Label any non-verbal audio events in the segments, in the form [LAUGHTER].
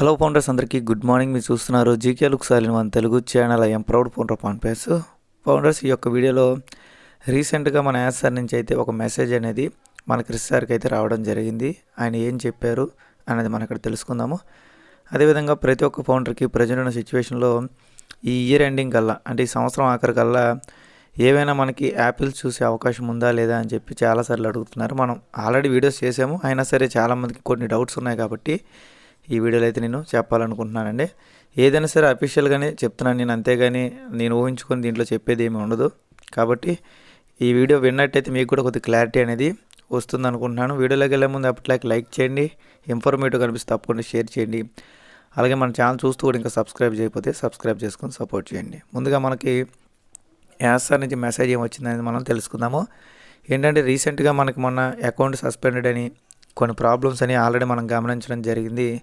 Hello founders అందరికీ good morning మీరు చూస్తున్నారు GK look సాలిన్ one Telugu channel I'm proud founder pan పేస్ founders ఈ యొక్క వీడియోలో రీసెంట్గా మన యాన్సర్ నుంచి అయితే ఒక మెసేజ్ అనేది మన క్రిస్ సార్కి అయితే రావడం జరిగింది. ఆయన ఏం చెప్పారు అనేది మనం ఇక్కడ తెలుసుకుందాము. అదేవిధంగా ప్రతి ఒక్క ఫౌండర్కి ప్రజెంట్ ఉన్న సిచ్యువేషన్లో ఈ ఇయర్ ఎండింగ్ కల్లా అంటే ఈ సంవత్సరం ఆఖరి కల్లా ఏవైనా మనకి యాపిల్స్ చూసే అవకాశం ఉందా లేదా అని చెప్పి చాలాసార్లు అడుగుతున్నారు. మనం ఆల్రెడీ వీడియోస్ చేసాము. అయినా సరే చాలామందికి కొన్ని డౌట్స్ ఉన్నాయి కాబట్టి ఈ వీడియోలో అయితే నేను చెప్పాలనుకుంటున్నానండి. ఏదైనా సరే అఫీషియల్గానే చెప్తున్నాను నేను అంతేగాని నేను ఊహించుకొని దీంట్లో చెప్పేది ఏమి ఉండదు. కాబట్టి ఈ వీడియో విన్నట్టయితే మీకు కూడా కొద్ది క్లారిటీ అనేది వస్తుంది అనుకుంటున్నాను వీడియోలోకి వెళ్ళే ముందు అప్పట్లాకి లైక్ చేయండి ఇన్ఫర్మేటివ్ కనిపిస్తే తప్పకుండా షేర్ చేయండి. అలాగే మన ఛానల్ చూస్తూ కూడా ఇంకా సబ్స్క్రైబ్ చేయకపోతే సబ్స్క్రైబ్ చేసుకొని సపోర్ట్ చేయండి. ముందుగా మనకి యాసార్ నుంచి మెసేజ్ ఏం వచ్చిందనేది మనం తెలుసుకుందాము. ఏంటంటే రీసెంట్గా మనకి మొన్న అకౌంట్ సస్పెండెడ్ అని కొన్ని ప్రాబ్లమ్స్ అని ఆల్రెడీ మనం గమనించడం జరిగింది.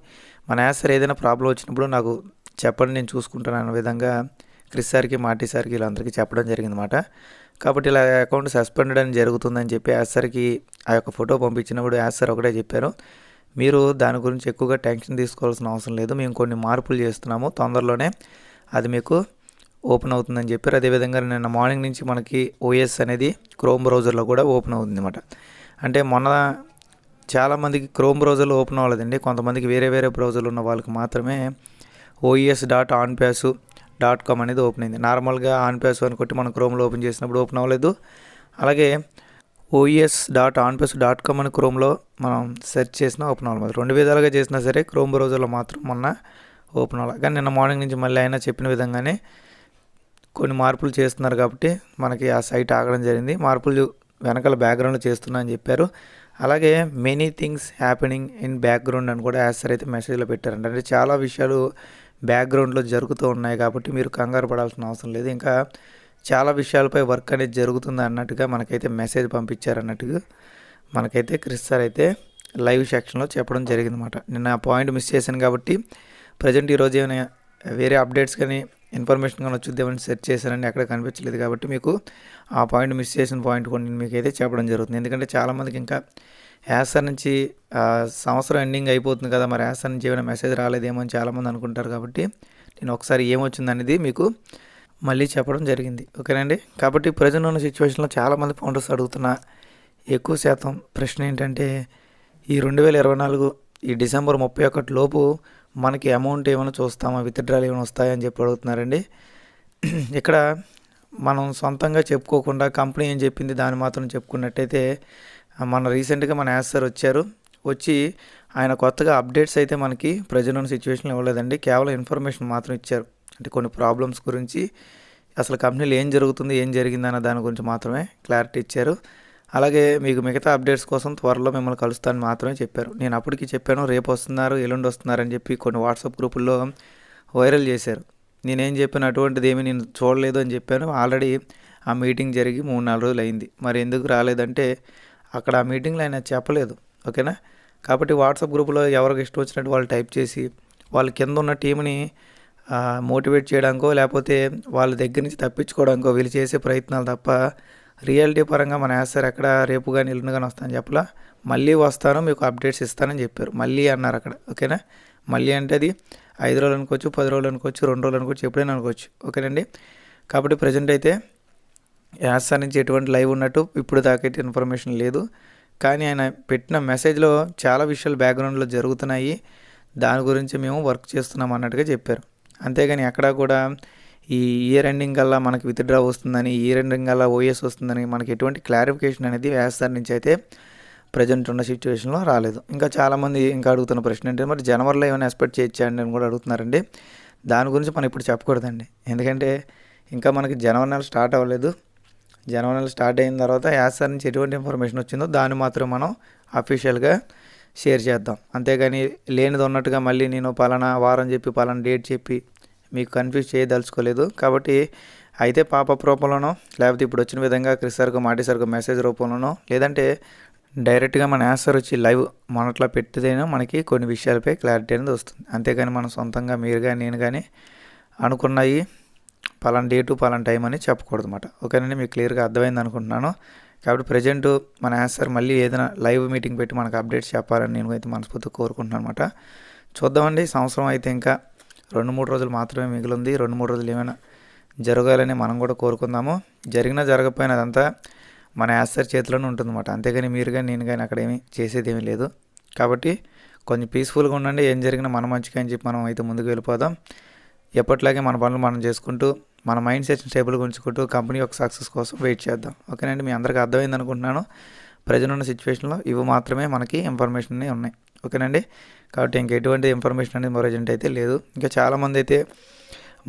మన యాసర్ ఏదైనా ప్రాబ్లం వచ్చినప్పుడు నాకు చెప్పండి నేను చూసుకుంటాను అనే విధంగా క్రిస్ సార్కి మాటి సార్కి వీళ్ళందరికీ చెప్పడం జరిగిందన్నమాట. కాబట్టి ఇలా అకౌంట్ సస్పెండెడ్ అని జరుగుతుందని చెప్పి యాస్ సార్కి ఆ యొక్క ఫోటో పంపించినప్పుడు యాస్ సార్ ఒకటే చెప్పారు. మీరు దాని గురించి ఎక్కువగా టెన్షన్ తీసుకోవాల్సిన అవసరం లేదు. మేము కొన్ని మార్పులు చేస్తున్నాము. తొందరలోనే అది మీకు ఓపెన్ అవుతుందని చెప్పారు. అదేవిధంగా నిన్న మార్నింగ్ నుంచి మనకి ఓఎస్ అనేది క్రోమ్ బ్రౌజర్లో కూడా ఓపెన్ అవుతుంది అనమాట అంటే మొన్న చాలామందికి క్రోమ్ బ్రౌజర్లో ఓపెన్ అవ్వలేదండి. కొంతమందికి వేరే వేరే బ్రౌజర్లు ఉన్న వాళ్ళకి మాత్రమే OES dot on pass dot com అనేది ఓపెన్ అయింది. నార్మల్గా ఆన్ ప్యాస్ అని కొట్టి మనం క్రోమ్లో ఓపెన్ చేసినప్పుడు ఓపెన్ అవ్వలేదు. అలాగే OES dot on pass dot com అని క్రోమ్లో మనం సెర్చ్ చేసినా ఓపెన్ అవ్వాలి రెండు విధాలుగా చేసినా సరే క్రోమ్ బ్రౌజర్లో మాత్రం మొన్న ఓపెన్ అవ్వాలి కానీ నిన్న మార్నింగ్ నుంచి మళ్ళీ అయినా చెప్పిన విధంగానే కొన్ని మార్పులు చేస్తున్నారు కాబట్టి మనకి ఆ సైట్ ఆగడం జరిగింది. మార్పులు వెనకాల బ్యాక్గ్రౌండ్లో చేస్తున్నా అని చెప్పారు. అలాగే many things happening in background అని కూడా యాసర్ అయితే మెసేజ్లో పెట్టారంట. అంటే చాలా విషయాలు బ్యాక్గ్రౌండ్లో జరుగుతూ ఉన్నాయి కాబట్టి మీరు కంగారు పడాల్సిన అవసరం లేదు. ఇంకా చాలా విషయాలపై వర్క్ అనేది జరుగుతుంది అన్నట్టుగా మనకైతే మెసేజ్ పంపించారన్నట్టుగా మనకైతే క్రిస్ సార్ అయితే లైవ్ సెక్షన్లో చెప్పడం జరిగిందన్నమాట. నిన్న ఆ పాయింట్ మిస్ చేశాను కాబట్టి ప్రజెంట్ ఈరోజు ఏమైనా వేరే అప్డేట్స్ కానీ ఇన్ఫర్మేషన్ కానీ వచ్చుద్దామని సెర్చ్ చేశానండి ఎక్కడ కనిపించలేదు కాబట్టి మీకు ఆ పాయింట్ మిస్ చేసిన పాయింట్ కొన్ని మీకు అయితే చెప్పడం జరుగుతుంది. ఎందుకంటే చాలామందికి ఇంకా యాసర్ నుంచి సంవత్సరం ఎండింగ్ అయిపోతుంది కదా మరి యాసర్ నుంచి ఏమైనా మెసేజ్ రాలేదేమో అని చాలామంది అనుకుంటారు కాబట్టి నేను ఒకసారి ఏమొచ్చింది అనేది మీకు మళ్ళీ చెప్పడం జరిగింది. ఓకేనండి కాబట్టి ప్రజెంట్ ఉన్న సిచ్యువేషన్లో చాలామంది ఫౌండర్స్ అడుగుతున్న ఎక్కువ శాతం ప్రశ్న ఏంటంటే ఈ రెండు వేల ఇరవై నాలుగు ఈ డిసెంబర్ ముప్పై ఒకటి లోపు మనకి అమౌంట్ ఏమైనా చూస్తామా? విత్డ్రాలు ఏమైనా వస్తాయని చెప్పి అడుగుతున్నారండి. [CLEARS THROAT] ఇక్కడ మనం సొంతంగా చెప్పుకోకుండా కంపెనీ ఏం చెప్పింది దాన్ని మాత్రం చెప్పుకున్నట్టయితే మన రీసెంట్గా మన యాస్ సార్ వచ్చారు. వచ్చి ఆయన కొత్తగా అప్డేట్స్ అయితే మనకి ప్రజెంట్ ఉన్న సిచ్యువేషన్ ఇవ్వలేదండి. కేవలం ఇన్ఫర్మేషన్ మాత్రం ఇచ్చారు. అంటే కొన్ని ప్రాబ్లమ్స్ గురించి అసలు కంపెనీలో ఏం జరుగుతుంది ఏం జరిగింది అన్న దాని గురించి మాత్రమే క్లారిటీ ఇచ్చారు. అలాగే మీకు మిగతా అప్డేట్స్ కోసం త్వరలో మిమ్మల్ని కలుస్తానని మాత్రమే చెప్పారు. నేను అప్పటికి చెప్పాను రేపు వస్తున్నారు ఎల్లుండి వస్తున్నారని చెప్పి కొన్ని వాట్సాప్ గ్రూపుల్లో వైరల్ చేశారు. నేనేం చెప్పాను అటువంటిది ఏమీ నేను చూడలేదు అని చెప్పాను. ఆల్రెడీ ఆ మీటింగ్ జరిగి మూడు నాలుగు రోజులు అయింది. మరి ఎందుకు రాలేదంటే అక్కడ ఆ మీటింగ్లో ఆయన చెప్పలేదు ఓకేనా? కాబట్టి వాట్సాప్ గ్రూపులో ఎవరికి ఇష్టం వచ్చినట్టు వాళ్ళు టైప్ చేసి వాళ్ళ కింద ఉన్న టీంని మోటివేట్ చేయడానికో లేకపోతే వాళ్ళ దగ్గర నుంచి తప్పించుకోవడానికో వీళ్ళు చేసే ప్రయత్నాలు తప్ప రియాలిటీ పరంగా మన యాసర్ ఎక్కడ రేపు కానీ ఎల్లుండి కానీ వస్తాను చెప్పలా. మళ్ళీ వస్తాను మీకు అప్డేట్స్ ఇస్తానని చెప్పారు. మళ్ళీ అన్నారు అక్కడ. ఓకేనా? మళ్ళీ అంటే అది ఐదు రోజులు అనుకోవచ్చు పది రోజులు అనుకోవచ్చు రెండు రోజులు అనుకోవచ్చు ఎప్పుడైనా అనుకోవచ్చు. ఓకేనండి? కాబట్టి ప్రజెంట్ అయితే యాసర్ నుంచి ఎటువంటి లైవ్ ఉన్నట్టు ఇప్పుడు దాకైతే ఇన్ఫర్మేషన్ లేదు. కానీ ఆయన పెట్టిన మెసేజ్లో చాలా విషయాలు బ్యాక్గ్రౌండ్లో జరుగుతున్నాయి. దాని గురించి మేము వర్క్ చేస్తున్నాం అన్నట్టుగా చెప్పారు. అంతేగాని ఎక్కడా కూడా ఈ ఇయర్ ఎండింగ్ కల్లా మనకి విత్డ్రా వస్తుందని ఈ ఇయర్ ఎండింగ్ కల్లా ఓఎస్ వస్తుందని మనకి ఎటువంటి క్లారిఫికేషన్ అనేది వేస్తారు నుంచి అయితే ప్రజెంట్ ఉన్న సిచ్యువేషన్లో రాలేదు. ఇంకా చాలామంది ఇంకా అడుగుతున్న ప్రశ్న ఏంటంటే మరి జనవరిలో ఏమైనా ఎక్స్పెక్ట్ చేయొచ్చా అని కూడా అడుగుతున్నారండి. దాని గురించి మనం ఇప్పుడు చెప్పకూడదండి. ఎందుకంటే ఇంకా మనకి జనవరి నెల స్టార్ట్ అవ్వలేదు. జనవరి నెల స్టార్ట్ అయిన తర్వాత యాసర్ నుంచి ఎటువంటి ఇన్ఫర్మేషన్ వచ్చిందో దాన్ని మాత్రం మనం అఫీషియల్గా షేర్ చేద్దాం. అంతేగాని లేనిది ఉన్నట్టుగా మళ్ళీ నేను పలానా వారం చెప్పి పలానా డేట్ చెప్పి మీకు కన్ఫ్యూజ్ చేయదలుచుకోలేదు. కాబట్టి అయితే పాపప్ రూపంలోనో లేకపోతే ఇప్పుడు వచ్చిన విధంగా క్రిస్సార్కు మాటిసార్కు మెసేజ్ రూపంలోనో లేదంటే డైరెక్ట్గా మన ఆన్సర్ వచ్చి లైవ్ మొన్నట్లో పెట్టితేనే మనకి కొన్ని విషయాలపై క్లారిటీ అనేది వస్తుంది. అంతేగాని మనం సొంతంగా మీరు కానీ నేను కానీ అనుకున్నాయి పలానా డేటు పలానా టైం అని చెప్పకూడదు అనమాట ఓకేనండి? మీకు క్లియర్గా అర్థమైంది అనుకుంటున్నాను. కాబట్టి ప్రజెంట్ మన ఆన్సర్ మళ్ళీ ఏదైనా లైవ్ మీటింగ్ పెట్టి మనకు అప్డేట్స్ చెప్పాలని నేను అయితే మనస్ఫూర్తిగా కోరుకుంటున్నాను అనమాట చూద్దామండి. సంవత్సరం అయితే ఇంకా రెండు మూడు రోజులు మాత్రమే మిగిలింది. రెండు మూడు రోజులు ఏమైనా జరగాలని మనం కూడా కోరుకుందాము. జరిగినా జరగకపోయినా అదంతా మన యాసర్ చేతిలోనే ఉంటుందన్నమాట. అంతేగాని మీరు కానీ నేను కానీ అక్కడ ఏమీ చేసేది ఏమీ లేదు. కాబట్టి కొంచెం పీస్ఫుల్గా ఉండండి. ఏం జరిగినా మన మంచిగా అని చెప్పి మనం అయితే ముందుకు వెళ్ళిపోదాం. ఎప్పట్లాగే మన పనులు మనం చేసుకుంటూ మన మైండ్ సెట్ స్టేబుల్గా ఉంచుకుంటూ కంపెనీ యొక్క సక్సెస్ కోసం వెయిట్ చేద్దాం. ఓకేనండి? మీ అందరికీ అర్థమైంది అనుకుంటున్నాను. ప్రజెంట్ ఉన్న సిచ్యువేషన్లో ఇవి మాత్రమే మనకి ఇన్ఫర్మేషన్ ఉన్నాయి. ఓకేనండి? కాబట్టి ఇంక ఎటువంటి ఇన్ఫర్మేషన్ అనేది ప్రజెంట్ అయితే లేదు. ఇంకా చాలామంది అయితే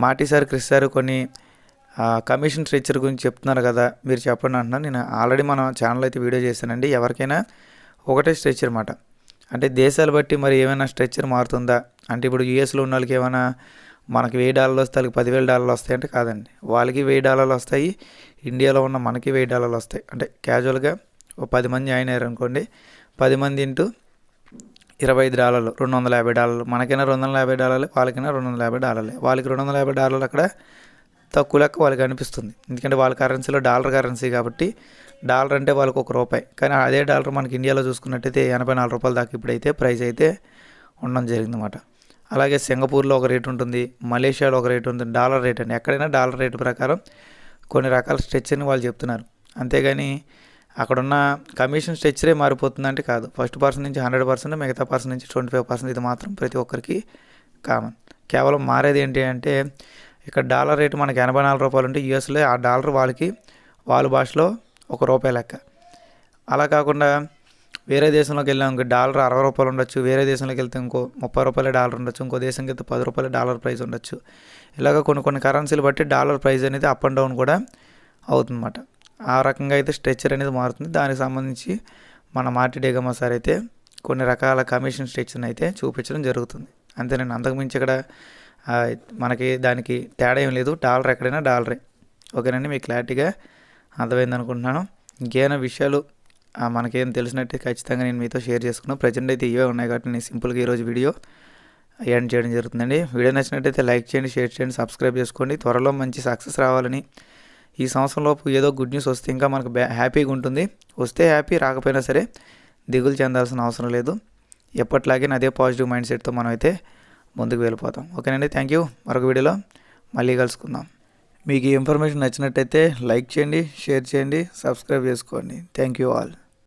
మాటి సార్ క్రిష్ సార్ కొన్ని కమిషన్ స్ట్రక్చర్ గురించి చెప్తున్నారు కదా మీరు చెప్పండి అంటున్నాను నేను ఆల్రెడీ మన ఛానల్ అయితే వీడియో చేశానండి. ఎవరికైనా ఒకటే స్ట్రక్చర్ అన్నమాట అంటే దేశాలు బట్టి మరి ఏమైనా స్ట్రక్చర్ మారుతుందా? అంటే ఇప్పుడు యూఎస్లో ఉన్న వాళ్ళకి ఏమైనా మనకి వెయ్యి డాలర్లు వస్తే వాళ్ళకి పదివేల డాలర్లు వస్తాయి అంటే కాదండి. వాళ్ళకి వెయ్యి డాలర్లు వస్తాయి. ఇండియాలో ఉన్న మనకి వెయ్యి డాలర్లు వస్తాయి. అంటే క్యాజువల్గా ఓ పది మంది జాయిన్ అయ్యారు అనుకోండి పది మంది ఇంటూ ఇరవై ఐదు డాలర్లు రెండు వందల యాభై డాలర్లు మనకైనా రెండు వందల యాభై డాలర్లు వాళ్ళకైనా రెండు వందల యాభై డాలర్లే. వాళ్ళకి రెండు వందల యాభై డాలర్లు అక్కడ తక్కువ లెక్క వాళ్ళకి అనిపిస్తుంది. ఎందుకంటే వాళ్ళ కరెన్సీలో డాలర్ కరెన్సీ కాబట్టి డాలర్ అంటే వాళ్ళకి ఒక రూపాయి. కానీ అదే డాలర్ మనకి ఇండియాలో చూసుకున్నట్టయితే ఎనభై నాలుగు రూపాయల దాకా ఇప్పుడైతే ప్రైస్ అయితే ఉండడం జరిగిందన్నమాట. అలాగే సింగపూర్లో ఒక రేట్ ఉంటుంది మలేషియాలో ఒక రేట్ ఉంటుంది డాలర్ రేట్ అండి. ఎక్కడైనా డాలర్ రేటు ప్రకారం కొన్ని రకాల స్ట్రెచ్ అని వాళ్ళు చెప్తున్నారు. అంతేగాని అక్కడున్న కమిషన్ స్ట్రక్చరే మారిపోతుందంటే కాదు. ఫస్ట్ పర్సన్ నుంచి హండ్రెడ్ పర్సెంట్ మిగతా పర్సన్ నుంచి ట్వంటీ ఫైవ్ పర్సెంట్ ఇది మాత్రం ప్రతి ఒక్కరికి కామన్ కేవలం మారేది ఏంటి అంటే ఇక్కడ డాలర్ రేటు మనకి ఎనభై నాలుగు రూపాయలు ఉంటే యూఎస్లో ఆ డాలర్ వాళ్ళకి వాళ్ళ భాషలో ఒక రూపాయి లెక్క. అలా కాకుండా వేరే దేశంలోకి వెళ్ళాం ఇంకో డాలర్ అరవై రూపాయలు ఉండొచ్చు. వేరే దేశంలోకి వెళ్తే ఇంకో ముప్పై రూపాయల డాలర్ ఉండొచ్చు. ఇంకో దేశంకి వెళ్తే పది రూపాయల డాలర్ ప్రైస్ ఉండొచ్చు. ఇలాగ కొన్ని కొన్ని కరెన్సీలు బట్టి డాలర్ ప్రైస్ అనేది అప్ అండ్ డౌన్ కూడా అవుతుందన్నమాట. ఆ రకంగా అయితే స్ట్రెచ్చర్ అనేది మారుతుంది. దానికి సంబంధించి మన మార్టి సార్ అయితే కొన్ని రకాల కమిషన్ స్ట్రెచ్చర్ని అయితే చూపించడం జరుగుతుంది. అంతేనండి. అంతకుమించి ఇక్కడ మనకి దానికి తేడా ఏం లేదు. డాలర్ ఎక్కడైనా డాలరే. ఓకేనండి? మీకు క్లారిటీగా అర్థమైంది అనుకుంటున్నాను. ఇంకేమైనా విషయాలు మనకేం తెలిసినట్టే ఖచ్చితంగా నేను మీతో షేర్ చేసుకున్నాను ప్రజెంట్ అయితే ఇవే ఉన్నాయి కాబట్టి నేను సింపుల్గా ఈరోజు వీడియో ఎండ్ చేయడం జరుగుతుందండి. వీడియో నచ్చినట్టయితే లైక్ చేయండి షేర్ చేయండి సబ్స్క్రైబ్ చేసుకోండి. త్వరలో మంచి సక్సెస్ రావాలని ఈ సంవత్సరంలోపు ఏదో గుడ్ న్యూస్ వస్తే ఇంకా మనకు హ్యాపీగా ఉంటుంది. వస్తే హ్యాపీ రాకపోయినా సరే దిగులు చెందాల్సిన అవసరం లేదు. ఎప్పట్లాగే అదే పాజిటివ్ మైండ్ సెట్తో మనం అయితే ముందుకు వెళ్ళిపోతాం. ఓకేనండి థ్యాంక్ యూ మరొక వీడియోలో మళ్ళీ కలుసుకుందాం. మీకు ఈ ఇన్ఫర్మేషన్ నచ్చినట్టయితే లైక్ చేయండి షేర్ చేయండి సబ్స్క్రైబ్ చేసుకోండి. Thank you all